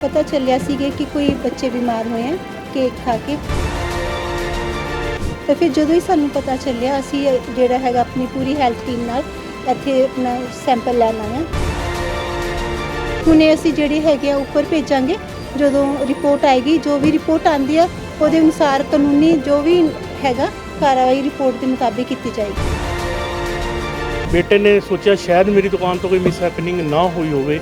ਪਤਾ ਚੱਲਿਆ ਸੀਗੇ ਕਿ ਕੋਈ ਬੱਚੇ ਬਿਮਾਰ ਹੋਏ ਆ, ਕੇਕ ਖਾ ਕੇ। ਤਾਂ ਫਿਰ ਜਦੋਂ ਹੀ ਸਾਨੂੰ ਪਤਾ ਚੱਲਿਆ, ਅਸੀਂ ਜਿਹੜਾ ਹੈਗਾ ਆਪਣੀ ਪੂਰੀ ਹੈਲਥ ਟੀਮ ਨਾਲ ਇੱਥੇ ਆਪਣਾ ਸੈਂਪਲ ਲੈਣ ਆਏ ਹਾਂ ਹੁਣੇ ਅਸੀਂ ਜਿਹੜੇ ਹੈਗੇ ਆ, ਉੱਪਰ ਭੇਜਾਂਗੇ। ਜਦੋਂ ਰਿਪੋਰਟ ਆਏਗੀ, ਜੋ ਵੀ ਰਿਪੋਰਟ ਆਂਦੀ ਆ, ਉਹਦੇ ਅਨੁਸਾਰ ਕਾਨੂੰਨੀ ਜੋ ਵੀ ਹੈਗਾ, ਕਾਰਵਾਈ ਰਿਪੋਰਟ ਦੇ ਮੁਤਾਬਿਕ ਕੀਤੀ ਜਾਏਗੀ। ਬੇਟੇ ਨੇ ਸੋਚਿਆ ਸ਼ਾਇਦ ਮੇਰੀ ਦੁਕਾਨ ਤੋਂ ਕੋਈ ਮਿਸ ਹੈਪਨਿੰਗ ਨਾ ਹੋਈ ਹੋਵੇ।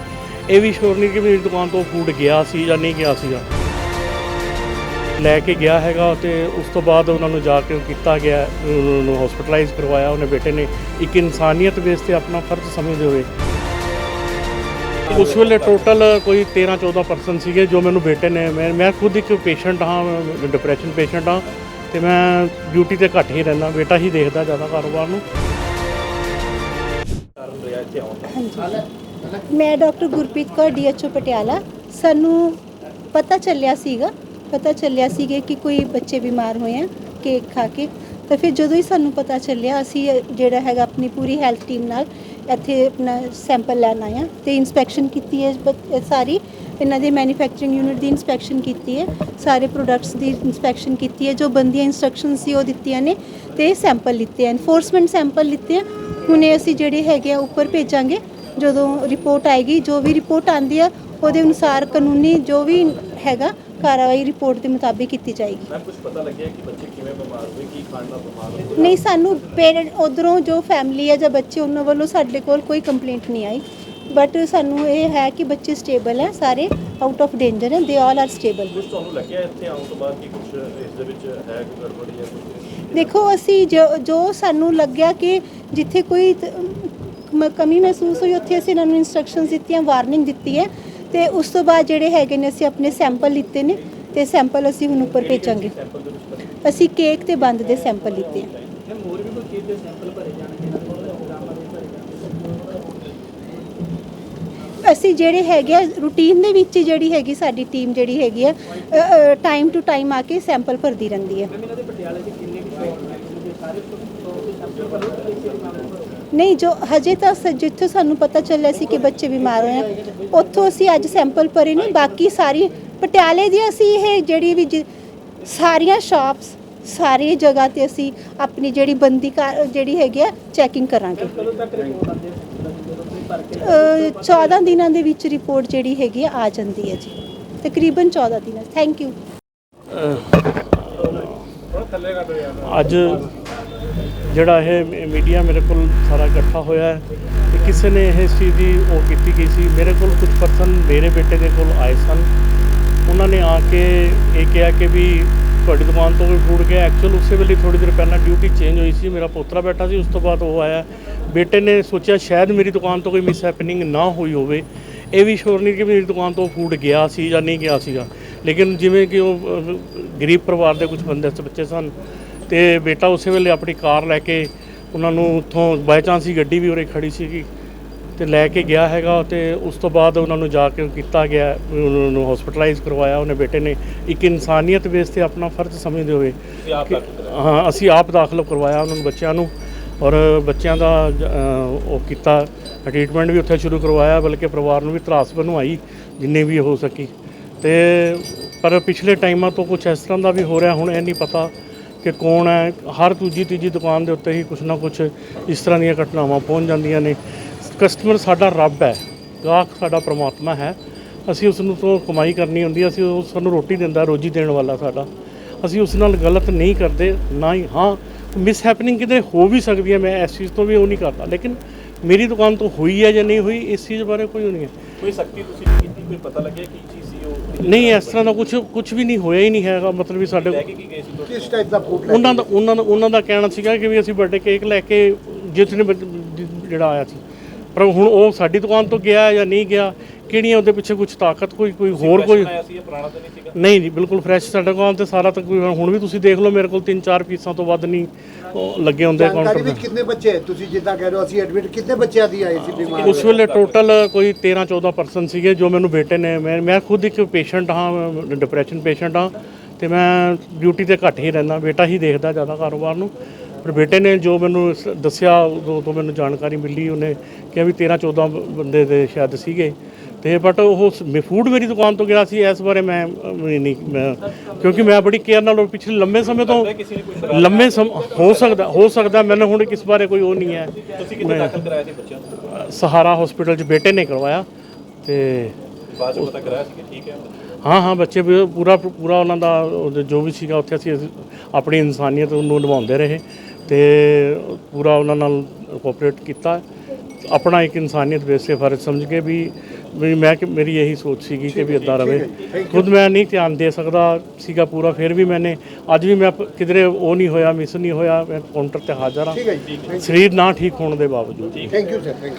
ਇਹ ਵੀ ਸ਼ੋਰ ਨਹੀਂ ਕਿ ਮੇਰੀ ਦੁਕਾਨ ਤੋਂ ਫੂਡ ਗਿਆ ਸੀ ਜਾਂ ਨਹੀਂ ਗਿਆ ਸੀਗਾ। ਲੈ ਕੇ ਗਿਆ ਹੈਗਾ ਤੇ ਉਸ ਤੋਂ ਬਾਅਦ ਉਹਨਾਂ ਨੂੰ ਜਾ ਕੇ ਕੀਤਾ ਗਿਆ ਉਹਨਾਂ ਨੂੰ ਹਸਪੀਟਲਾਈਜ਼ ਕਰਵਾਇਆ ਉਹਨੇ ਬੇਟੇ ਨੇ ਇੱਕ ਇਨਸਾਨੀਅਤ ਬੇਸ ਤੇ ਆਪਣਾ ਫਰਜ਼ ਸਮਝਦੇ ਹੋਏ। ਉਸ ਵੇਲੇ ਟੋਟਲ ਕੋਈ 13 14 ਪਰਸਨ ਸੀਗੇ ਜੋ ਮੈਨੂੰ ਬੇਟੇ ਨੇ ਮੈਂ ਮੈਂ ਖੁਦ ਇੱਕ ਪੇਸ਼ੈਂਟ ਹਾਂ ਡਿਪਰੈਸ਼ਨ ਪੇਸ਼ੈਂਟ ਹਾਂ ਤੇ ਮੈਂ ਡਿਊਟੀ ਤੇ ਘੱਟ ਹੀ ਰਹਿੰਦਾ ਬੇਟਾ ਹੀ ਦੇਖਦਾ ਜ਼ਿਆਦਾ ਕਾਰੋਬਾਰ ਨੂੰ। ਮੈਂ ਡਾਕਟਰ ਗੁਰਪ੍ਰੀਤ ਕੌਰ ਡੀਐਚਓ ਪਟਿਆਲਾ। ਸਾਨੂੰ ਪਤਾ ਚੱਲਿਆ ਸੀਗਾ, ਪਤਾ ਚੱਲਿਆ ਸੀਗਾ ਕਿ ਕੋਈ ਬੱਚੇ ਬਿਮਾਰ ਹੋਏ ਆ, ਕੇਕ ਖਾ ਕੇ। ਤਾਂ ਫਿਰ ਜਦੋਂ ਹੀ ਸਾਨੂੰ ਪਤਾ ਚੱਲਿਆ, ਅਸੀਂ ਜਿਹੜਾ ਹੈਗਾ ਆਪਣੀ ਪੂਰੀ ਹੈਲਥ ਟੀਮ ਨਾਲ ਇੱਥੇ ਆਪਣਾ ਸੈਂਪਲ ਲੈਣ ਆਏ ਹਾਂ ਤੇ ਇਨਸਪੈਕਸ਼ਨ ਕੀਤੀ ਹੈ ਬ- ਸਾਰੀ। ਇਹਨਾਂ ਦੇ ਮੈਨੂਫੈਕਚਰਿੰਗ ਯੂਨਿਟ ਦੀ ਇਨਸਪੈਕਸ਼ਨ ਕੀਤੀ ਹੈ, ਸਾਰੇ ਪ੍ਰੋਡਕਟਸ ਦੀ ਇਨਸਪੈਕਸ਼ਨ ਕੀਤੀ ਹੈ, ਜੋ ਬੰਦੀਆਂ ਇਨਸਟਰਕਸ਼ਨ ਸੀ ਉਹ ਦਿੱਤੀਆਂ ਨੇ ਤੇ ਸੈਂਪਲ ਲਿੱਤੇ ਆ। ਐਨਫੋਰਸਮੈਂਟ ਸੈਂਪਲ ਲਿੱਤੇ ਆ। ਹੁਣੇ ਅਸੀਂ ਜਿਹੜੇ ਹੈਗੇ ਆ, ਉੱਪਰ ਭੇਜਾਂਗੇ। ਜਦੋਂ ਰਿਪੋਰਟ ਆਏਗੀ ਜੋ ਵੀ ਰਿਪੋਰਟ ਆਂਦੀ ਆ ਉਹਦੇ ਅਨੁਸਾਰ ਕਾਨੂੰਨੀ ਜੋ ਵੀ ਹੈਗਾ ਕਾਰਵਾਈ ਰਿਪੋਰਟ ਦੇ ਮੁਤਾਬਿਕ ਕੀਤੀ ਜਾਏਗੀ। ਮੈਂ ਕੁਝ ਪਤਾ ਲੱਗਿਆ ਕਿ ਬੱਚੇ ਕਿਵੇਂ ਬਿਮਾਰ ਹੋਏ ਕੀ ਖਾਣ ਨਾਲ ਬਿਮਾਰ ਹੋਏ? ਨਹੀਂ ਸਾਨੂੰ ਪੇਰੈਂਟ ਉਧਰੋਂ ਜੋ ਫੈਮਿਲੀ ਹੈ ਜਾਂ ਬੱਚੇ ਉਹਨਾਂ ਵੱਲੋਂ ਸਾਡੇ ਕੋਲ ਕੋਈ ਕੰਪਲੇਂਟ ਨਹੀਂ ਆਈ। ਬਟ ਸਾਨੂੰ ਇਹ ਹੈ ਕਿ ਬੱਚੇ ਸਟੇਬਲ ਹੈ ਸਾਰੇ ਆਊਟ ਆਫ ਡੇਂਜਰ ਹੈ ਦੇ ਆਲ ਆਰ ਸਟੇਬਲ ਕੁਝ ਤੁਹਾਨੂੰ ਲੱਗਿਆ ਇੱਥੇ ਆਉਣ ਤੋਂ ਬਾਅਦ ਕਿ ਕੁਝ ਇਸ ਦੇ ਵਿੱਚ ਹੈ ਕੋਈ ਗੜਬੜ ਜਾਂ ਕੁਝ ਦੇਖੋ ਅਸੀਂ ਜੋ ਸਾਨੂੰ ਲੱਗਿਆ ਕਿ ਜਿੱਥੇ ਕੋਈ ਮ- ਕਮੀ ਮਹਿਸੂਸ ਹੋਈ ਉੱਥੇ ਅਸੀਂ ਇਹਨਾਂ ਨੂੰ ਇਨਸਟਰਕਸ਼ਨਸ ਦਿੱਤੀਆਂ ਵਾਰਨਿੰਗ ਦਿੱਤੀ ਹੈ ਤੇ ਉਸ ਤੋਂ ਬਾਅਦ ਜਿਹੜੇ ਹੈਗੇ ਨੇ ਅਸੀਂ ਆਪਣੇ ਸੈਂਪਲ ਲਿੱਤੇ ਨੇ ਤੇ ਸੈਂਪਲ ਅਸੀਂ ਹੁਣ ਉੱਪਰ ਭੇਜਾਂਗੇ। ਅਸੀਂ ਕੇਕ ਤੇ ਬੰਦ ਦੇ ਸੈਂਪਲ ਲਿੱਤੇ ਜਾਣਗੇ? ਅਸੀਂ ਜਿਹੜੇ ਹੈਗੇ ਆ ਰੂਟੀਨ ਦੇ ਵਿੱਚ ਹੀ ਜਿਹੜੀ ਹੈਗੀ ਸਾਡੀ ਟੀਮ ਜਿਹੜੀ ਹੈਗੀ ਆ ਟਾਈਮ ਟੂ ਟਾਈਮ ਆ ਕੇ ਸੈਂਪਲ ਭਰਦੀ ਰਹਿੰਦੀ ਹੈ ਨਹੀਂ ਜੋ ਹਜੇ ਤਾਂ ਸ- ਜਿੱਥੋਂ ਸਾਨੂੰ ਪਤਾ ਚੱਲਿਆ ਸੀ ਕਿ ਬੱਚੇ ਬਿਮਾਰ ਹੋਏ ਆ ਉੱਥੋਂ ਅਸੀਂ ਅੱਜ ਸੈਂਪਲ ਭਰੇ ਨੇ। ਬਾਕੀ ਸਾਰੀ ਪਟਿਆਲੇ ਦੀ ਅਸੀਂ ਇਹ ਜਿਹੜੀ ਵੀ ਜ- ਸਾਰੀਆਂ ਸ਼ਾਪਸ ਸਾਰੀ ਜਗ੍ਹਾ ਤੇ ਅਸੀਂ ਆਪਣੀ ਜਿਹੜੀ ਬੰਦੀ ਜਿਹੜੀ ਹੈਗੀ ਆ ਚੈਕਿੰਗ ਕਰਾਂਗੇ। ਕਦੋਂ ਤੱਕ ਰਿਪੋਰਟ ਆਉਂਦੇ ਭਰ ਕੇ ਅ, 14 ਦਿਨਾਂ ਦੇ ਵਿੱਚ ਰਿਪੋਰਟ ਜਿਹੜੀ ਹੈਗੀ ਆ ਆ ਜਾਂਦੀ ਹੈ ਜੀ। ਤਕਰੀਬਨ 14 ਦਿਨਾਂ ਥੈਂਕ ਯੂ ਅੱਜ ਜਿਹੜਾ ਇਹ ਮੀਡੀਆ ਮੇਰੇ ਕੋਲ ਸਾਰਾ ਇਕੱਠਾ ਹੋਇਆ ਹੈ ਤੇ ਕਿਸੇ ਨੇ ਇਹ ਚੀਜ਼ ਦੀ ਉਹ ਕੀਤੀ ਗਈ ਸੀ। ਮੇਰੇ ਕੋਲ ਕੁਝ ਪਰਸਨ ਮੇਰੇ ਬੇਟੇ ਦੇ ਕੋਲ ਆਏ ਸਨ। ਉਹਨਾਂ ਨੇ ਆ ਕੇ ਇਹ ਕਿਹਾ ਕਿ ਵੀ ਤੁਹਾਡੀ ਦੁਕਾਨ ਤੋਂ ਕੋਈ ਫੂਡ ਗਿਆ। ਐਕਚੁਅਲ ਉਸੇ ਵੇਲੇ ਥੋੜੀ ਦੇਰ ਪਹਿਲਾਂ ਡਿਊਟੀ ਚੇਂਜ ਹੋਈ ਸੀ। ਮੇਰਾ ਪੋਤਰਾ ਬੈਠਾ ਸੀ, ਉਸ ਤੋਂ ਬਾਅਦ ਉਹ ਆਇਆ। ਬੇਟੇ ਨੇ ਸੋਚਿਆ ਸ਼ਾਇਦ ਮੇਰੀ ਦੁਕਾਨ ਤੋਂ ਕੋਈ ਮਿਸ ਹੈਪਨਿੰਗ ਨਾ ਹੋਈ ਹੋਵੇ। ਇਹ ਵੀ ਸ਼ੋਰ ਨਹੀਂ ਕਿ ਮੇਰੀ ਦੁਕਾਨ ਤੋਂ ਫੂਡ ਗਿਆ ਸੀ ਜਾਂ ਨਹੀਂ ਗਿਆ ਸੀਗਾ। ਲੇਕਿਨ ਜਿਵੇਂ ਕਿ ਉਹ ਗਰੀਬ ਪਰਿਵਾਰ ਦੇ ਕੁਝ ਬੰਦੇ, ਬੱਚੇ ਸਨ ਤੇ ਬੇਟਾ ਉਸੇ ਵੇਲੇ ਆਪਣੀ ਕਾਰ ਲੈ ਕੇ ਉਹਨਾਂ ਨੂੰ ਉੱਥੋਂ ਬਾਈ ਚਾਂਸ ਹੀ ਗੱਡੀ ਵੀ ਉਰੇ ਖੜੀ ਸੀਗੀ ਤੇ ਲੈ ਕੇ ਗਿਆ ਹੈਗਾ ਤੇ ਉਸ ਤੋਂ ਬਾਅਦ ਉਹਨਾਂ ਨੂੰ ਜਾ ਕੇ ਕੀਤਾ ਗਿਆ ਉਹਨਾਂ ਨੂੰ ਹਸਪੀਟਲਾਈਜ਼ ਕਰਵਾਇਆ ਉਹਨੇ ਬੇਟੇ ਨੇ ਇੱਕ ਇਨਸਾਨੀਅਤ ਬੇਸ ਤੇ ਆਪਣਾ ਫਰਜ਼ ਸਮਝਦੇ ਹੋਏ ਕਿ- ਹਾਂ ਅਸੀਂ ਆਪ ਦਾਖਲ ਕਰਵਾਇਆ ਉਹਨਾਂ ਨੂੰ ਬੱਚਿਆਂ ਨੂੰ ਔਰ ਬੱਚਿਆਂ ਦਾ ਉਹ ਕੀਤਾ ਟ੍ਰੀਟਮੈਂਟ ਵੀ ਉੱਥੇ ਸ਼ੁਰੂ ਕਰਵਾਇਆ ਬਲਕਿ ਪਰਿਵਾਰ ਨੂੰ ਵੀ ਤਰਾਸ ਬਣਵਾਈ ਜਿੰਨੇ ਵੀ ਹੋ ਸਕੀ। ਤੇ ਪਰ ਪਿਛਲੇ ਟਾਈਮਾਂ ਤੋਂ ਕੁਝ ਇਸ ਤਰ੍ਹਾਂ ਦਾ ਵੀ ਹੋ ਰਿਹਾ ਹੁਣ ਇਹ ਨਹੀਂ ਪਤਾ ਕਿ ਕੌਣ ਹੈ? ਹਰ ਦੂਜੀ, ਤੀਜੀ ਦੁਕਾਨ ਦੇ ਉੱਤੇ ਹੀ ਕੁਛ ਨਾ ਕੁਛ ਇਸ ਤਰ੍ਹਾਂ ਦੀਆਂ ਘਟਨਾਵਾਂ ਪਹੁੰਚ ਜਾਂਦੀਆਂ ਨੇ। ਕਸਟਮਰ ਸਾਡਾ ਰੱਬ ਹੈ, ਗਾਹਕ ਸਾਡਾ ਪ੍ਰਮਾਤਮਾ ਹੈ। ਅਸੀਂ ਉਸ ਨੂੰ ਤੋਂ ਕਮਾਈ ਕਰਨੀ ਹੁੰਦੀ ਅਸੀਂ ਉਹ ਸਾਨੂੰ ਰੋਟੀ ਦਿੰਦਾ, ਰੋਜੀ ਦੇਣ ਵਾਲਾ ਸਾਡਾ। ਅਸੀਂ ਉਸ ਨਾਲ ਗਲਤ ਨਹੀਂ ਕਰਦੇ, ਨਾ ਹੀ, ਹਾਂ ਮਿਸ ਹੈਪਨਿੰਗ ਕਿਤੇ ਹੋ ਵੀ ਸਕਦੀ ਹੈ, ਮੈਂ ਇਸ ਚੀਜ਼ ਤੋਂ ਵੀ ਉਹ ਨਹੀਂ ਕਰਦਾ। ਲੇਕਿਨ ਮੇਰੀ ਦੁਕਾਨ ਤੋਂ ਹੋਈ ਹੈ ਜਾਂ ਨਹੀਂ ਹੋਈ, ਇਸ ਚੀਜ਼ ਬਾਰੇ ਕੋਈ ਉਹ ਨਹੀਂ ਹੈ। ਕੋਈ ਸਖਤੀ ਤੁਸੀਂ ਕੀਤੀ, ਕੋਈ ਪਤਾ ਲੱਗਿਆ ਕੀ ਨਹੀਂ ਇਸ ਤਰ੍ਹਾਂ ਦਾ ਕੁਝ ਕੁਝ ਵੀ ਨਹੀਂ ਹੋਇਆ ਹੀ ਨਹੀਂ ਹੈਗਾ ਮਤਲਬ ਵੀ ਸਾਡੇ ਲੈ ਕੇ ਕੀ ਗਏ ਸੀ ਤੁਸੀਂ ਕਿਸ ਟਾਈਪ ਦਾ ਫੂਡ ਉਹਨਾਂ ਦਾ ਉਹਨਾਂ ਦਾ ਉਹਨਾਂ ਦਾ ਕਹਿਣਾ ਸੀਗਾ ਕਿ ਵੀ ਅਸੀਂ ਬਰਥਡੇ ਕੇਕ ਲੈ ਕੇ ਜਿਸ ਨੇ ਜਿਹੜਾ ਆਇਆ ਸੀ। ਪਰ ਹੁਣ ਉਹ ਸਾਡੀ ਦੁਕਾਨ ਤੋਂ ਗਿਆ ਜਾਂ ਨਹੀਂ ਗਿਆ ਕਿਹੜੀਆਂ ਉਹਦੇ ਪਿੱਛੇ ਕੁਝ ਤਾਕਤ ਕੋਈ ਕੋਈ ਹੋਰ ਕੋਈ? ਤਾਂ ਨਹੀਂ ਜੀ ਬਿਲਕੁਲ ਫਰੈਸ਼ ਸਾਡਾ ਦੁਕਾਨ ਤੇ ਸਾਰਾ ਤਕਰੀਬਨ ਹੁਣ ਵੀ ਤੁਸੀਂ ਦੇਖ ਲਓ ਮੇਰੇ ਕੋਲ 3-4 ਪੀਸਾਂ ਤੋਂ ਵੱਧ ਨਹੀਂ ਉਹ ਲੱਗੇ ਹੁੰਦੇ ਕਾਊਂਟਰ ਵਿੱਚ ਕਿੰਨੇ ਬੱਚੇ? ਤੁਸੀਂ ਜਿੱਦਾਂ ਕਹਿ ਰਹੇ ਹੋ ਅਸੀਂ ਐਡਮਿਟ ਕਿੰਨੇ ਬੱਚਿਆਂ ਦੀ ਆਈ ਸੀ ਬਿਮਾਰ? ਉਸ ਵੇਲੇ ਟੋਟਲ ਕੋਈ 13-14 ਪਰਸਨ ਸੀਗੇ ਜੋ ਮੈਨੂੰ ਬੇਟੇ ਨੇ ਮੈਂ ਮੈਂ ਖੁਦ ਇੱਕ ਪੇਸ਼ੈਂਟ ਹਾਂ ਡਿਪਰੈਸ਼ਨ ਪੇਸ਼ੈਂਟ ਹਾਂ ਤੇ ਮੈਂ ਡਿਊਟੀ ਤੇ ਘੱਟ ਹੀ ਰਹਿੰਦਾ ਬੇਟਾ ਹੀ ਦੇਖਦਾ ਜ਼ਿਆਦਾ ਕਾਰੋਬਾਰ ਨੂੰ। ਪਰ ਬੇਟੇ ਨੇ ਜੋ ਮੈਨੂੰ ਸ- ਦੱਸਿਆ ਉਦੋਂ ਤੋਂ ਮੈਨੂੰ ਜਾਣਕਾਰੀ ਮਿਲੀ ਉਹਨੇ ਕਿਹਾ ਵੀ 13-14 ਬੰਦੇ ਦੇ ਸ਼ਾਇਦ ਸੀਗੇ। ਤੇ ਬਟ ਉਹ ਫੂਡ ਮੇਰੀ ਦੁਕਾਨ ਤੋਂ ਗਿਆ ਸੀ ਇਸ ਬਾਰੇ ਮੈਂ ਨਹੀਂ ਮੈਂ ਕਿਉਂਕਿ ਮੈਂ ਬੜੀ ਕੇਅਰ ਨਾਲ ਉਹ ਪਿਛਲੇ ਲੰਮੇ ਸਮੇਂ ਤੋਂ ਲੰਮੇ ਸਮ ਹੋ ਸਕਦਾ ਹੋ ਸਕਦਾ ਮੈਨੂੰ ਹੁਣ ਕਿਸ ਬਾਰੇ ਕੋਈ ਉਹ ਨਹੀਂ ਹੈ। ਤੁਸੀਂ ਕਿੱਥੇ ਦਾਖਲ ਕਰਾਇਆ ਸੀ ਬੱਚਿਆਂ ਨੂੰ? ਸਹਾਰਾ ਹਸਪੀਟਲ 'ਚ ਬੇਟੇ ਨੇ ਕਰਵਾਇਆ ਤੇ ਬਾਅਦ ਚ ਪਤਾ ਕਰਾਇਆ ਸੀ ਕਿ ਠੀਕ ਹੈ? ਹਾਂ ਹਾਂ ਬੱਚੇ ਵੀ ਪੂਰਾ ਪੂਰਾ ਉਹਨਾਂ ਦਾ ਜੋ ਵੀ ਸੀਗਾ ਉੱਥੇ ਅਸੀਂ ਆਪਣੀ ਇਨਸਾਨੀਅਤ ਨੂੰ ਨਿਭਾਉਂਦੇ ਰਹੇ। ਤੇ ਪੂਰਾ ਉਹਨਾਂ ਨਾਲ ਕੋਆਪਰੇਟ ਕੀਤਾ। ਆਪਣਾ ਇੱਕ ਇਨਸਾਨੀਅਤ ਬੇਸੇ ਫਰਜ਼ ਸਮਝ ਕੇ ਵੀ ਵੀ ਮੈਂ ਕਿ ਮੇਰੀ ਇਹੀ ਸੋਚ ਸੀਗੀ ਕਿ ਵੀ ਇਦਾਂ ਰਵੇ। ਖੁਦ ਮੈਂ ਨਹੀਂ ਧਿਆਨ ਦੇ ਸਕਦਾ ਸੀਗਾ ਪੂਰਾ ਫਿਰ ਵੀ ਮੈਨੇ ਅੱਜ ਵੀ ਮੈਂ ਕਿਧਰੇ ਉਹ ਨਹੀਂ ਹੋਇਆ ਮਿਸ ਨਹੀਂ ਹੋਇਆ ਮੈਂ ਕਾਊਂਟਰ ਤੇ ਹਾਜ਼ਰ ਹਾਂ। ਸਰੀਰ ਨਾ ਠੀਕ ਹੋਣ ਦੇ ਬਾਵਜੂਦ। Thank you sir thank